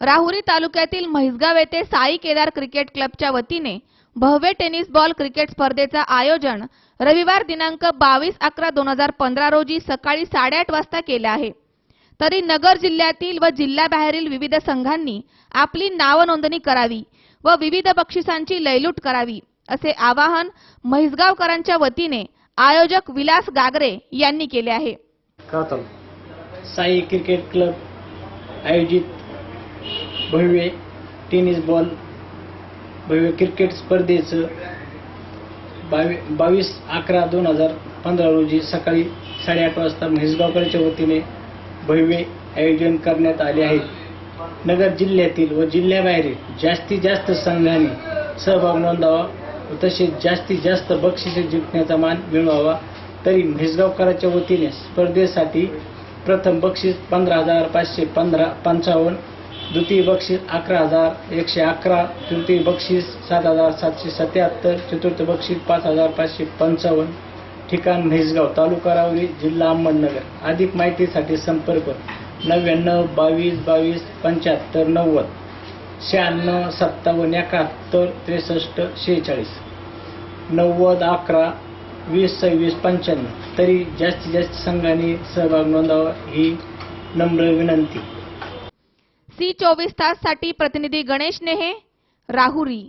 राहुरी तालुक्यातील म्हैसगाव येथे साई केदार क्रिकेट क्लबच्या वतीने भव्य टेनिस बॉल क्रिकेट स्पर्धेचं आयोजन रविवार दिनांक बावीस अकरा दोन हजार पंधरा रोजी सकाळी साडेआठ वाजता केले आहे. तरी नगर जिल्ह्यातील व जिल्ह्याबाहेरील विविध संघांनी आपली नावनोंदणी करावी व विविध बक्षिसांची लयलूट करावी असे आवाहन म्हैसगावकरांच्या वतीने आयोजक विलास गागरे यांनी केले आहे. साई क्रिकेट क्लब आयोजित भव्य टेनिस बॉल भव्य क्रिकेट स्पर्धेचं बावी बावीस अकरा दोन हजार पंधरा रोजी सकाळी साडेआठ वाजता म्हैसगावकरच्या वतीने भव्य आयोजन करण्यात आले आहे. नगर जिल्ह्यातील व जिल्ह्याबाहेरील जास्तीत जास्त संघाने सहभाग नोंदावा व तसेच जास्तीत जास्त बक्षिसे जिंकण्याचा मान मिळवावा तरी म्हैसगावकरांच्या वतीने स्पर्धेसाठी प्रथम बक्षीस पंधरा हजार पाचशे पंधरा पंचावन्न द्वितीय बक्षीस अकरा हजार एकशे अकरा तृतीय बक्षीस सात हजार सातशे सत्याहत्तर चतुर्थ बक्षीस पाच हजार पाचशे पंचावन्न. ठिकाण म्हैसगाव तालुका रावरी जिल्हा अहमदनगर. अधिक माहितीसाठी संपर्क नव्याण्णव बावीस बावीस पंच्याहत्तर नव्वद शहाण्णव सत्तावन्न एकाहत्तर त्रेसष्ट शेहेचाळीस. नव्वद अकरा वीस सव्वीस पंच्याण्णव. तरी जास्तीत जास्त संघाने सहभाग नोंदावा ही नम्र विनंती. सी चोवीस ताससाठी प्रतिनिधी गणेश नेहे राहुरी.